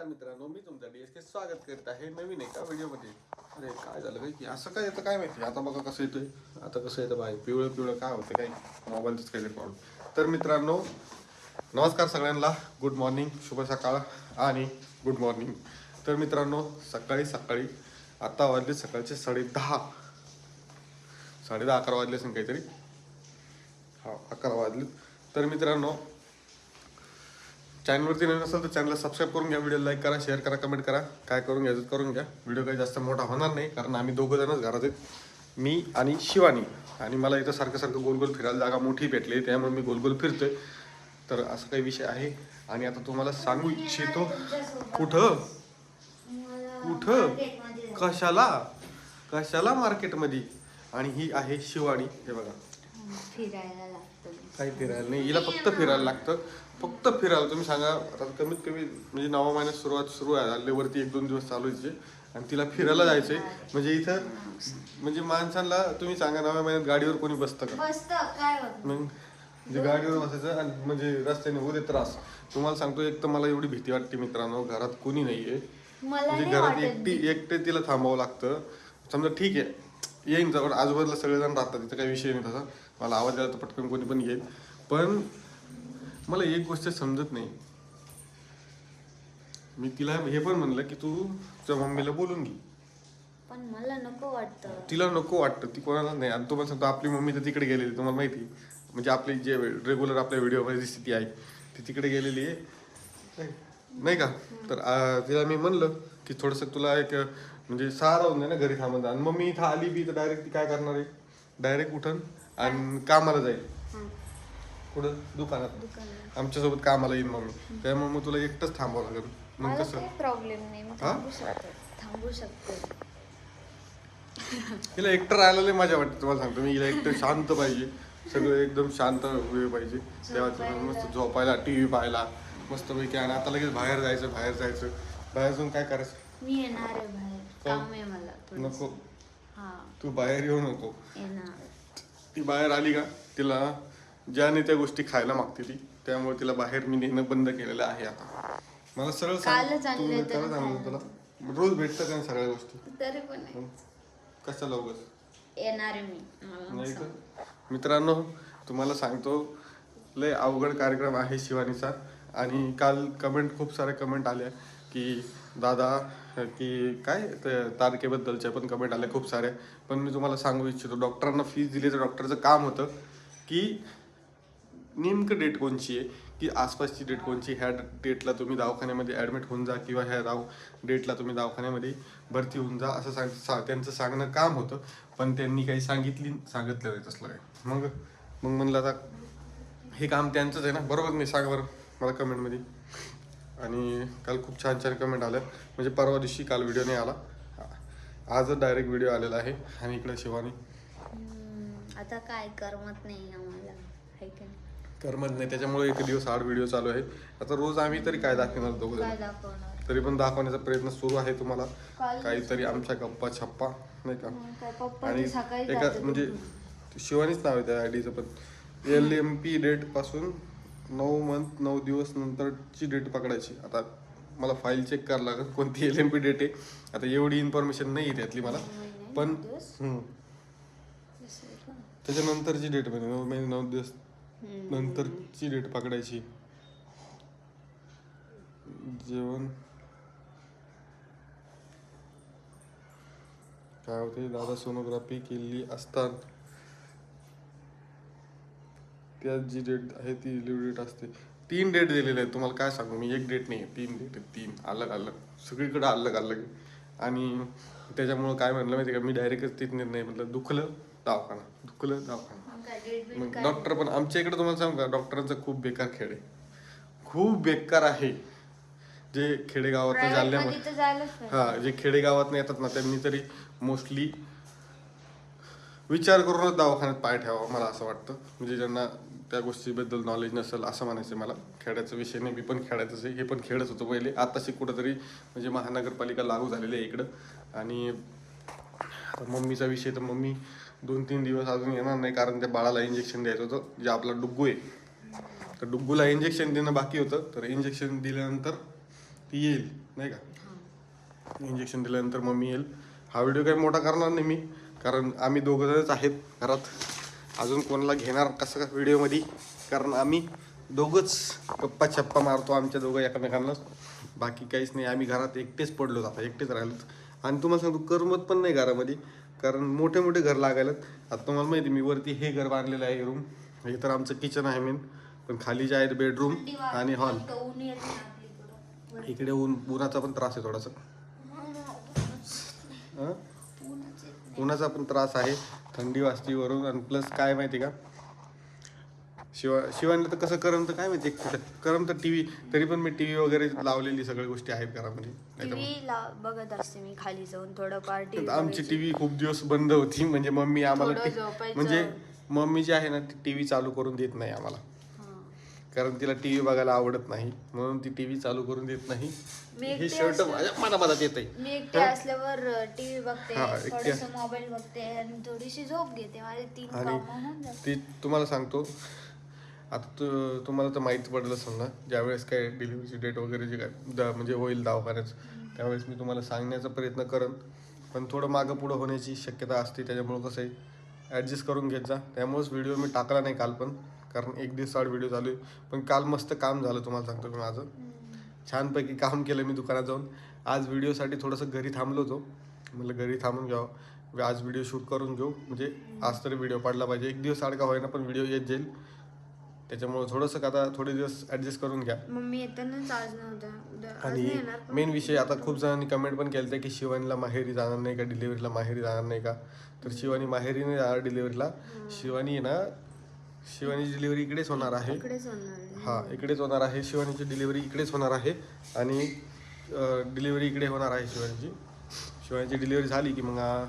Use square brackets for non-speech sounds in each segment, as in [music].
नमस्कार मित्रांनो मी तुमचा डी एस के स्वागत करीत आहे नवीन एका व्हिडिओमध्ये. अरे काय झालं काय की असं काय येतं? काय माहिती? आता बघा कसं येतोय. आता कसं येतं बाय पिवळं पिवळं काय होतं? काही मोबाईलचंच काहीतरी प्रॉब्लेम तर मित्रांनो नमस्कार सगळ्यांना. गुड मॉर्निंग शुभ सकाळ आणि गुड मॉर्निंग तर मित्रांनो सकाळी सकाळी आत्ता वाजले सकाळचे साडे दहा. साडे दहा अकरा वाजले असेल काहीतरी. हा अकरा वाजले. तर मित्रांनो चॅनलवरती नवीन असेल तर चॅनलला सबस्क्राईब करून घ्या व्हिडिओ लाईक करा शेअर करा कमेंट करा. काय करून घ्या करून घ्या. व्हिडिओ काही जास्त मोठा होणार नाही कारण आम्ही दोघं जणच घरात आहेत. मी आणि शिवानी. आणि मला इथं सारखं सारखं गोल गोल फिरायला जागा मोठी भेटली त्यामुळे मी गोल गोल फिरतोय. तर असं काही विषय आहे. आणि आता तुम्हाला सांगू इच्छितो कुठं? कुठं? कशाला? कशाला मार्केटमध्ये आणि ही आहे शिवानी हे बघा. फिरायला लागतं काही फिरायला नाही. हिला फक्त फिरायला लागतं. फक्त फिरायला. तुम्ही सांगा आता कमीत कमी म्हणजे नवा महिन्यात सुरुवात सुरू आहे. हल्लीवरती एक दोन दिवस चालू आहे. आणि तिला फिरायला जायचंय. म्हणजे इथं म्हणजे माणसांना तुम्ही सांगा नव्या महिन्यात गाडीवर कोणी बसतं का? मग म्हणजे गाडीवर बसायचं आणि म्हणजे रस्त्याने होते त्रास. तुम्हाला सांगतो एक तर मला एवढी भीती वाटते मित्रांनो घरात कोणी नाहीये. म्हणजे घरात एकटी एकटे तिला थांबावं लागतं. समजा ठीक आहे येईन जवळ. आजूबाजूला सगळेजण राहतात तिथं काही विषय नाही तसा. मला आवाज आला तर पटकन कोणी पण येईल. पण मला एक गोष्ट समजत नाही. मी तिला हे पण म्हणलं की तू तुझ्या मम्मीला बोलून घे. पण मला नको वाटतं. तिला नको वाटतं. ती कोणाला नाही. आणि तुम्हाला सांगतो आपली मम्मी तर तिकडे गेलेली तुम्हाला माहिती. म्हणजे आपली जे रेग्युलर आपल्या व्हिडिओमध्ये दिसते ती आहे ती तिकडे गेलेली आहे. नाही का? तर तिला मी म्हणलं की थोडंसं तुला एक म्हणजे सहारा होऊन ना घरी थांबून. आणि मम्मी इथं आली बी तर डायरेक्ट ती काय करणार आहे? डायरेक्ट उठन. आणि कामाला जाईल. हं, कुठं? दुकानात. आमच्यासोबत कामाला येईल मम्मी त्यामुळे मग तुला एकटंच थांबावं लागेल. मग कसं? प्रॉब्लेम नाही? थांबू शकते. थांबू शकते. [laughs] हिला एकटं राहायला लय मजा वाटते. तुम्हाला सांगतो मी हिला एकटं शांत पाहिजे. सगळं एकदम शांत वेळ पाहिजे. तेव्हा मस्त झोपायला टी व्ही पाहायला मस्त पैकी आणि आता लगेच बाहेर जायचं बाहेर जायचं. बाहेर जाऊन काय करायचं? मी येणार आहे बाहेर. काम आहे मला. नको. तू बाहेर येऊ नको. येणार. ती बाहेर आली का? तिला ज्याने त्या गोष्टी खायला मागते ती त्यामुळे तिला बाहेर मी नेणं बंद केलेलं आहे आता. मला सरळ सांग कालच आणलं तू होतं कालच ना आणलं तुला. रोज भेटतात त्या सगळ्या गोष्टी. तरी पण आहे. कशाला उगाच येणार आहे मी मला नाही सांग. तर मित्रांनो तुम्हाला सांगतो लय अवघड कार्यक्रम आहे शिवानीचा. आणि काल कमेंट खूप सारे कमेंट आल्या की दादा की काय ते तारखेबद्दलच्या पण कमेंट आल्या खूप साऱ्या पण मी तुम्हाला सांगू इच्छितो डॉक्टरांना फीज दिली तर डॉक्टरचं काम होतं की नेमकं डेट कोणची आहे? की आसपासची डेट कोणची? ह्या डेटला तुम्ही दवाखान्यामध्ये ॲडमिट होऊन जा किंवा ह्या दाव डेटला तुम्ही दवाखान्यामध्ये भरती होऊन जा असं सांग सा त्यांचं सांगणं काम होतं. पण त्यांनी काही सांगितली सांगितलं नाही तसलं काय मग मग म्हणलं आता हे काम त्यांचंच आहे ना? बरोबर नाही सांगा बरं मला कमेंटमध्ये आणि काल खूप छान छान कमेंट आल्या. म्हणजे परवा दिवशी काल व्हिडिओ नाही आला. आजच डायरेक्ट व्हिडिओ आलेला आहे. आणि इकडे शिवानी. आता काय? करमत नाही आम्हाला? करमत नाही. त्याच्यामुळे एक दिवस आठ व्हिडिओ चालू आहे. आता रोज आम्ही तरी काय दाखवणार दोघं तरी पण दाखवण्याचा प्रयत्न सुरू आहे तुम्हाला. काहीतरी आमच्या गप्पा छप्पा नाही का? आणि एका म्हणजे. शिवानीच नाव आहे त्या आयडीचं पण. एल एम पी डेटपासून नऊ मंथ नऊ दिवस नंतरची डेट पकडायची. आता मला फाईल चेक करावं लागेल कोणती एल एम पी डेट आहे. आता एवढी इन्फॉर्मेशन नाही त्यातली मला. पण? त्याच्यानंतरची डेट म्हणजे नऊ महिने नऊ दिवस. नंतरची डेट पकडायची. जेवण. काय होते दादा सोनोग्राफी केली असतात त्यात जी डेट आहे ती डिलिव्हरी डेट असते. तीन डेट दिलेले आहेत. तुम्हाला काय सांगू? मी एक डेट नाही आहे तीन डेट तीन. अलग अलग. सगळीकडे अलग अलग. आणि त्याच्यामुळं काय म्हणलं माहिती का? मी डायरेक्टच तिथे निर्णय म्हटलं. दुखलं दवाखाना. दुखलं दवाखाना. मग? डॉक्टर पण आमच्या इकडे तुम्हाला सांगू का? डॉक्टरांचा खूप बेकार खेळ आहे. खूप बेकार आहे. जे खेडेगावात पाहिजे. हा जे खेडेगावात येतात ना त्यांनी तरी मोस्टली विचार करूनच दवाखान्यात पाय ठेवावा मला असं वाटतं. म्हणजे ज्यांना त्या गोष्टीबद्दल नॉलेज नसेल असं म्हणायचं मला. खेड्याचा विषय नाही मी पण खेळायचंच आहे. हे पण खेळत होतो पहिले. आताशी कुठंतरी म्हणजे महानगरपालिका लागू झालेली आहे इकडं. आणि मम्मीचा विषय तर मम्मी दोन तीन दिवस अजून येणार नाही कारण त्या बाळाला इंजेक्शन द्यायचं होतं जे आपला डुग्गू आहे. तर डुग्गूला इंजेक्शन देणं बाकी होतं. तर इंजेक्शन दिल्यानंतर ती येईल नाही का? इंजेक्शन दिल्यानंतर मम्मी येईल. हा व्हिडिओ काही मोठा करणार नाही मी कारण आम्ही दोघं जणच आहेत घरात. अजून कोणाला घेणार कसं का व्हिडिओमध्ये? कारण आम्ही दोघंच गप्पा छप्पा मारतो आमच्या दोघं एकमेकांना. बाकी काहीच नाही आम्ही घरात एकटेच पडलो आता एकटेच राहिलो आणि तुम्हाला सांगतो करमत पण नाही घरामध्ये. कारण मोठे मोठे घर लागायला आता तुम्हाला माहिती आहे, मी वरती हे घर बांधलेलं आहे रूम हे तर आमचं किचन आहे मेन पण खाली जे आहेत बेडरूम आणि हॉल. इकडे. ऊन उन्हाचा पण त्रास आहे थोडासा. हं? उन्हाचा पण त्रास आहे. थंडी वाजती वरून आणि प्लस काय माहिती का? शिवा शिवानीला तर कसं करमतं काय माहिती? करमतं टी व्ही तरी पण मी टी व्ही वगैरे लावलेली सगळ्या गोष्टी आहेत घरामध्ये. टीव्ही बघत असते मी खाली जाऊन थोडंफार टीव्ही आमची टीव्ही खूप दिवस बंद होती म्हणजे मम्मी आम्हाला टी-. म्हणजे मम्मी जी आहे ना ती टीव्ही चालू करून देत नाही आम्हाला. कारण तिला टीव्ही बघायला आवडत नाही. म्हणून ती टीव्ही चालू करून देत नाही. मी हे एकटी शर्ट. माझ्या मनामनात येत मी एकटे असल्यावर टीव्ही बघते हा, एकटी थोडस मोबाईल बघते आणि थोडीशी झोप घेते. माझे तीन आणि कामं होऊन जातात. ती तुम्हाला सांगतो आता तु तुम्हाला तर माहिती पडलं समजा ज्यावेळेस काय डिलिव्हरीची डेट वगैरे जे काय द- म्हणजे होईल दवाखान्याचं त्यावेळेस मी तुम्हाला सांगण्याचा प्रयत्न करन. पण थोडं मागं पुढं होण्याची शक्यता असते त्याच्यामुळं कसं आहे ॲडजस्ट करून घेत जा. त्यामुळेच व्हिडिओ मी टाकला नाही काल पण. कारण एक दिवस आड व्हिडिओ चालू आहे. पण काल मस्त काम झालं तुम्हाला सांगतो मी माझं. छानपैकी काम केलं मी दुकानात जाऊन. आज व्हिडिओसाठी थोडंसं घरी थांबलो होतो. म्हटलं घरी थांबून घ्यावं. आज व्हिडिओ शूट करून घेऊ. म्हणजे आज तरी व्हिडिओ पडला पाहिजे. एक दिवस आड का होईना पण व्हिडिओ येत जाईल. त्याच्यामुळे थोडंसं आता थोडे दिवस ॲडजस्ट करून घ्या. मम्मी येतानाच आज आणि मेन विषय आता खूप जणांनी कमेंट पण केलं की शिवानीला माहेरी जाणार नाही का डिलिव्हरीला माहेरी जाणार नाही का? तर शिवानी माहेरी नाही जाणार डिलिव्हरीला शिवानी ना शिवानीची डिलिव्हरी इकडेच होणार आहे. इकडेच होणार आहे. हा इकडेच होणार आहे. शिवानीची डिलिव्हरी इकडेच होणार आहे. आणि डिलिव्हरी इकडे होणार आहे शिवानीची. शिवानीची डिलिव्हरी झाली की मग आ,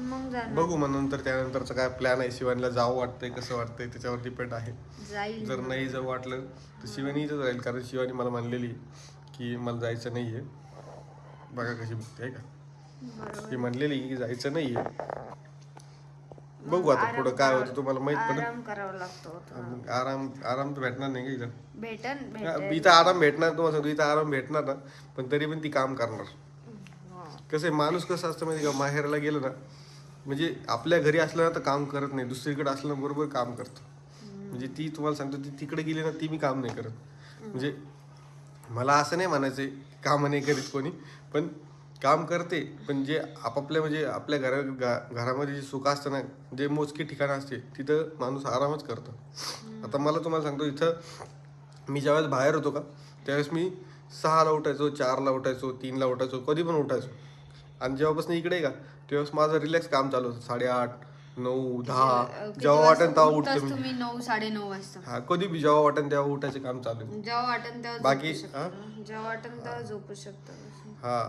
मग जाणार बघू मग नंतर त्यानंतरचा काय प्लॅन आहे. शिवानीला जावं वाटतंय कसं वाटतंय त्याच्यावर डिपेंड आहे. जाईल जर नाही जर वाटलं तर शिवानी इथंच राहील कारण शिवानी मला म्हणलेली की मला जायचं नाही आहे बघा कशी बघते आहे का? बरोबर. ती म्हणलेली की जायचं नाही आहे बघू आता पुढं काय होतं तुम्हाला माहीत पडेल. आराम करावा लागतो थोडा. मग आराम आराम तर भेटणार नाही का इथं? भेटन इथं आराम भेटणार तुम्हाला सांगतो इथं आराम भेटणार ना पण तरी पण ती काम करणार. हा. कसं आहे माणूस कसं असतं माहिती का? माहेरला गेलं ना म्हणजे आपल्या घरी असलं ना तर काम करत नाही दुसरीकडे असलं ना बरोबर काम करतो. म्हणजे ती तुम्हाला सांगतो ती तिकडे गेली ना ती मी काम नाही करत. म्हणजे मला असं नाही म्हणायचं काम नाही करीत कोणी पण काम करते पण जे आपापल्या म्हणजे आपल्या घरा घरामध्ये जे सुख असतं ना जे मोजकी ठिकाणं असते तिथं माणूस आरामच करतो. आता मला तुम्हाला सांगतो इथं मी ज्यावेळेस बाहेर होतो का त्यावेळेस मी सहाला उठायचो चारला उठायचो तीनला उठायचो कधी पण उठायचो. आणि जेव्हापासून इकडे का तेव्हाच माझं रिलॅक्स काम चालू होतं. साडेआठ नऊ दहा किती जेव्हा वाटेल तेव्हा उठतो मी. नऊ साडे नऊ वाजता? हा कधी बी जेव्हा वाटेल तेव्हा उठायचं काम चालू. जेव्हा वाटन तेव्हा बाकी, जेव्हा वाटन तेव्हा झोपू शकतो. हा.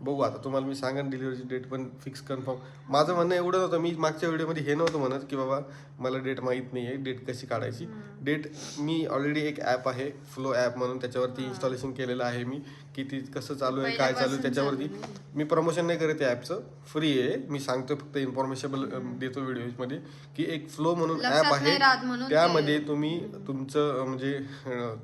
बघू आता तुम्हाला मी सांगा डिलिव्हरीची डेट पण फिक्स कन्फर्म माझं म्हणणं एवढं नव्हतं मी मागच्या व्हिडिओमध्ये हे नव्हतं म्हणत की बाबा मला डेट माहीत नाही आहे डेट कशी काढायची. डेट मी ऑलरेडी एक ॲप आहे फ्लो ॲप म्हणून त्याच्यावरती इन्स्टॉलेशन केलेलं आहे मी. की ती कसं चालू आहे काय चालू आहे त्याच्यावरती. मी प्रमोशन नाही करत या ॲपचं फ्री आहे. मी सांगतो फक्त इन्फॉर्मेशन देतो व्हिडिओमध्ये की एक फ्लो म्हणून ॲप आहे. त्यामध्ये तुम्ही तुमचं म्हणजे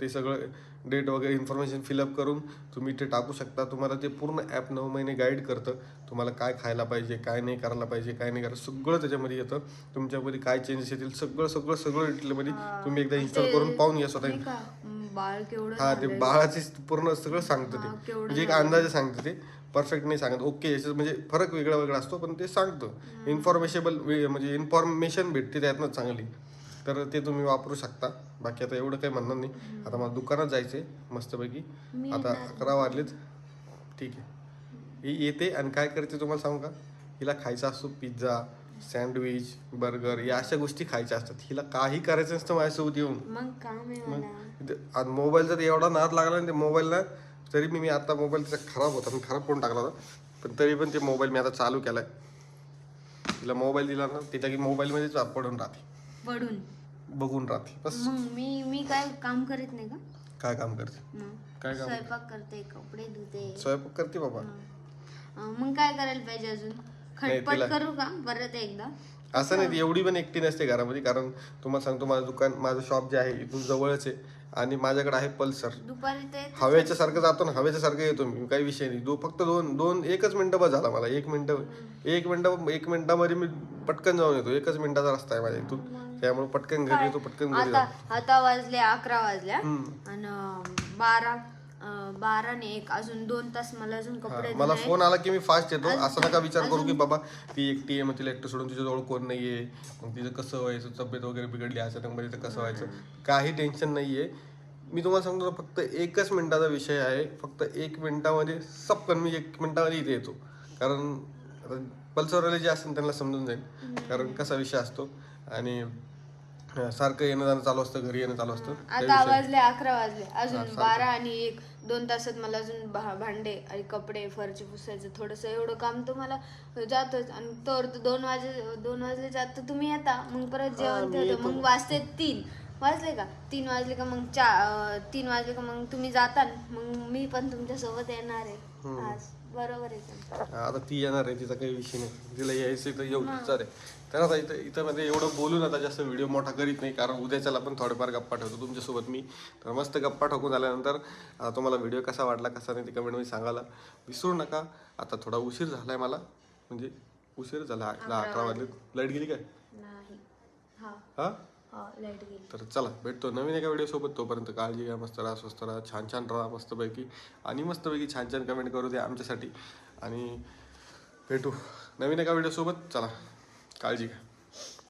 ते सगळं डेट वगैरे इन्फॉर्मेशन फिलअप करून तुम्ही ते टाकू शकता. तुम्हाला ते पूर्ण ॲप नऊ महिने गाईड करतं. तुम्हाला काय खायला पाहिजे काय नाही करायला पाहिजे काय नाही करायला सगळं त्याच्यामध्ये येतं. तुमच्यामध्ये काय चेंजेस येतील सगळं सगळं सगळं डिटेलमध्ये तुम्ही एकदा इन्स्टॉल करून पाहून घ्या स्वतः. बाळ केवढं हा ते. बाळाचे पूर्ण सगळं सांगतं ते. म्हणजे एक अंदाजे सांगतं ते. परफेक्ट नाही सांगत. ओके याच्यात म्हणजे फरक वेगळा वेगळा असतो पण ते सांगतं. इन्फॉर्मेशेबल म्हणजे इन्फॉर्मेशन भेटते त्यातनं चांगली. तर ते तुम्ही वापरू शकता. बाकी आता एवढं काही म्हणणार नाही. आता मला दुकानात जायचंय मस्तपैकी. मी आता अकरा वाजलेत. ठीक आहे. ही येते आणि काय करते तुम्हाला सांगू का? हिला खायचा असतो पिझ्झा सँडविच बर्गर या अशा गोष्टी खायच्या असतात. हिला काही करायचं नसतं माझ्यासोबत येऊन. मग आहे मोबाईलचा तर एवढा नाद लागला ना ते मोबाईलला तरी मी मी आता मोबाईल त्याचा खराब होता. मी खराब करून टाकला होता. पण तरी पण ते मोबाईल मी आता चालू केलाय. तिला मोबाईल दिला ना तिच्या की मोबाईलमध्येच पडून राहते. पडून. बघून राहते बस. मग मी मी काय काम करीत नाही का? काय काम करते? मग काय काम स्वयंपाक करते कपडे धुते. स्वयंपाक करते बाबा. अं, मग काय करायला पाहिजे अजून? खटपट तिला- करू का? परत एकदा? असं नाही ती एवढी पण एकटी नसते घरामध्ये कारण तुम्हाला सांगतो माझं दुकान माझं शॉप जे आहे इथून जवळच आहे. आणि माझ्याकडे आहे पल्सर. दुपारी ते हवेच्या सारखं जातो ना हवेच्या सारखं येतो मी काही विषय नाही. दो फक्त दोन दोन एकच मिनिटं बस झाला मला एक मिनिटं एक मिनिटं एक मिनिटामध्ये मी पटकन जाऊन येतो एकच मिनिटाचा रस्ता आहे माझ्या इथून. त्यामुळे पटकन घरी येतो पटकन घरी आता जातो आता वाजले अकरा वाजल्या. हम्म. आणि बारा अं, बारा ने एक. अजून दोन तास मला अजून हा, कपडे मला धुणे. फोन आला की मी फास्ट येतो. असं नका विचार करू की बाबा ती एकटी आहे मग तिला एकटं सोडून तिच्याजवळ कोण नाहीये. मग तिचं कसं व्हायचं तब्येत वगैरे बिघडली अचानक मध्ये तर कसं व्हायचं काही टेन्शन नाहीये. मी तुम्हाला सांगतो ना, फक्त एकच मिनिटाचा विषय आहे. फक्त एक मिनिटामध्ये सपकन मी एक मिनिटामध्ये इथे येतो. कारण पल्सरवाले जे असतील त्यांना समजून जाईल. कारण कसा विषय असतो. आणि सारखं येणं जाणं चालू असतं घरी येणं चालू असतं. आता वाजले अकरा वाजले. अजून बारा आणि एक दोन तासात मला अजून भा- भांडे आणि कपडे फरची पुसायचं थोडस एवढं काम तुम्हाला जातच. आणि तर दोन वाजे दोन वाजले जात तर तुम्ही येता. मग परत जेवण ते होतं मग वाजते तीन. वाजले का? तीन वाजले का मग चा तीन वाजले का मग तुम्ही जाता मग मी पण तुमच्यासोबत येणार आहे. आज बरोबर आहे? आता ती येणार आहे तिचा काही विषय नाही. तिला यायचं तर विचार आहे तर आता इथं इथं मध्ये एवढं बोलून आता जास्त व्हिडिओ मोठा करीत नाही कारण उद्याच्याला पण थोडेफार गप्पा ठेवतो तुमच्यासोबत मी. तर मस्त गप्पा ठोकून झाल्यानंतर आता तुम्हाला व्हिडिओ कसा वाटला कसा नाही ते कमेंटमध्ये सांगायला विसरू नका. आता थोडा उशीर झालाय मला. म्हणजे उशीर झाला अकरा अकरा वाजले. लाइट गेली काय? हा. तर चला भेटतो नवीन एका व्हिडिओ सोबत तोपर्यंत काळजी घ्या मस्त राहा स्वस्त राहा छान छान राहा मस्तपैकी. आणि मस्तपैकी छान छान कमेंट करू द्या आमच्यासाठी. आणि भेटू नवीन एका व्हिडिओ सोबत चला. काळजी घ्या